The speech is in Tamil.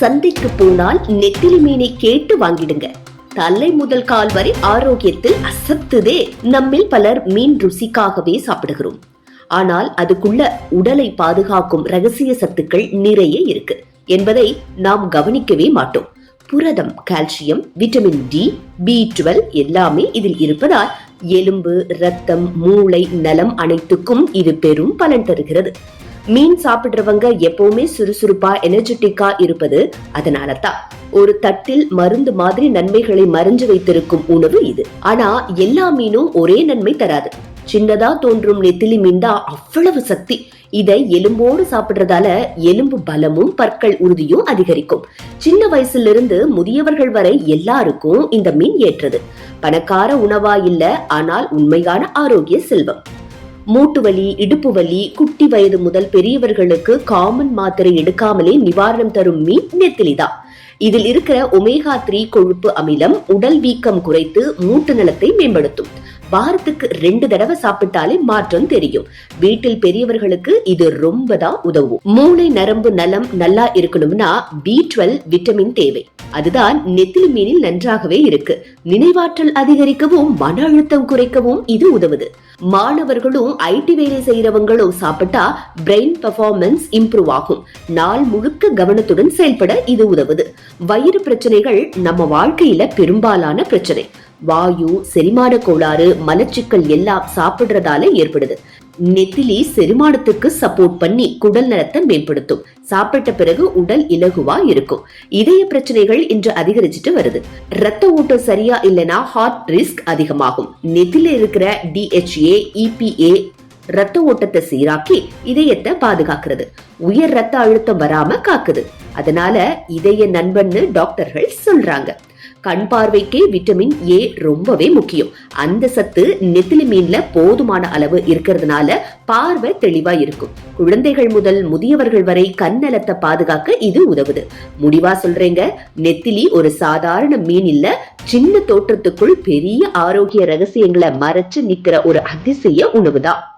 சந்தைக்கு போனால் நெத்திலி மீனை கேட்டு வாங்கிடுங்க. தலை முதல் கால் வரை ஆரோக்கியத்தில் அசத்துதே நம்மில் பலர் மீன் ருசிக்காகவே சாப்பிடுகிறோம். ஆனால் அதுக்குள்ள உடலை பாதுகாக்கும் ரகசிய சத்துக்கள் நிறைய இருக்கு என்பதை நாம் கவனிக்கவே மாட்டோம். புரதம் calcium vitamin D B twelve எல்லாமே இதில் இருப்பதால் எலும்பு ரத்தம் மூளை நலம் அனைத்துக்கும் இது பெரும் பலன் தருகிறது. மீன் சாப்பிடுறவங்க எப்பவுமே சுறுசுறுப்பா எனர்ஜெட்டிக்கா இருப்பது அதனால தான் ஒரு தட்டில் மருந்து மாதிரி நன்மைகளை மறைஞ்சு வைத்திருக்கும் உணவு இது. ஆனா எல்லா மீனும் ஒரே நன்மை தராது. சின்னதா தோன்றும் நெத்திலி மீன் தான் அவ்வளவு சக்தி. இதை எலும்போடு சாப்பிடுறதால எலும்பு பலமும் பற்கள் உறுதியும் அதிகரிக்கும். சின்ன வயசுல இருந்து முதியவர்கள் வரை எல்லாருக்கும் இந்த மீன் ஏற்றது. பணக்கார உணவா இல்ல ஆனால் உண்மையான ஆரோக்கிய செல்வம். மூட்டு வலி இடுப்பு வலி குட்டி வயது முதல் பெரியவர்களுக்கு காமன் மாத்திரை எடுக்காமலே நிவாரணம் தரும் மீன் நெத்திலிதான் இதில் இருக்கிற ஒமேகா த்ரீ கொழுப்பு அமிலம் உடல் வீக்கம் குறைத்து மூட்டு நலத்தை மேம்படுத்தும். வாரத்துக்கு ரெண்டு தடவை சாப்பிட்டாலே மாற்றம் தெரியும். வீட்டில் பெரியவர்களுக்கு இது ரொம்ப தான் உதவும். மூளை நரம்பு நலம் நல்லா இருக்கணும்னா பி டுவெல் விட்டமின் தேவை. அதுதான் நெத்திலி மீனில் நன்றாகவே இருக்கு. நினைவாற்றல் அதிகரிக்கவும் மன அழுத்தம் குறைக்கவும் இது உதவுது. மாணவர்களும் ஐடி வேலை செய்யறவங்களும் சாப்பிட்டா பிரெயின் பெர்ஃபார்மன்ஸ் இம்ப்ரூவ் ஆகும். நாள் முழுக்க கவனத்துடன் செயல்பட இது உதவுது. வயிறு பிரச்சனைகள் நம்ம வாழ்க்கையில பெரும்பாலான பிரச்சனை. வாயு செரிமான கோளாறு மலச்சிக்கல் எல்லாம் சாப்பிடுறதால ஏற்படுது. நெத்திலி செரிமானத்துக்கு சப்போர்ட் பண்ணி குடல் நலத்தை மேம்படுத்தும். சாப்பிட்ட பிறகு உடல் இலகுவா இருக்கும். இதய பிரச்சனைகள் இன்று அதிகரிச்சுட்டு வருது. ரத்த ஓட்டம் சரியா இல்லைன்னா ஹார்ட் ரிஸ்க் அதிகமாகும். நெத்தில இருக்கிற டிஹெச்ஏ இபிஏ ரத்த ஓட்டத்தை சீராக்கி இதயத்தை பாதுகாக்கிறது. உயர் ரத்த அழுத்தம் வராம காக்குது. அதனால இதய நண்பன்னு டாக்டர்கள் சொல்றாங்க. கண் பார்வைக்கே விட்டமின் ஏ ரொம்பவே முக்கியம். அந்த சத்து நெத்திலி மீன்ல போதுமான அளவு இருக்கிறதுனால பார்வை தெளிவா இருக்கும். குழந்தைகள் முதல் முதியவர்கள் வரை கண் நலத்தை பாதுகாக்க இது உதவுது. முடிவா சொல்றேங்க. நெத்திலி ஒரு சாதாரண மீன் இல்ல. சின்ன தோற்றத்துக்குள் பெரிய ஆரோக்கிய ரகசியங்களை மறைச்சு நிக்கிற ஒரு அதிசய உணவுதான்.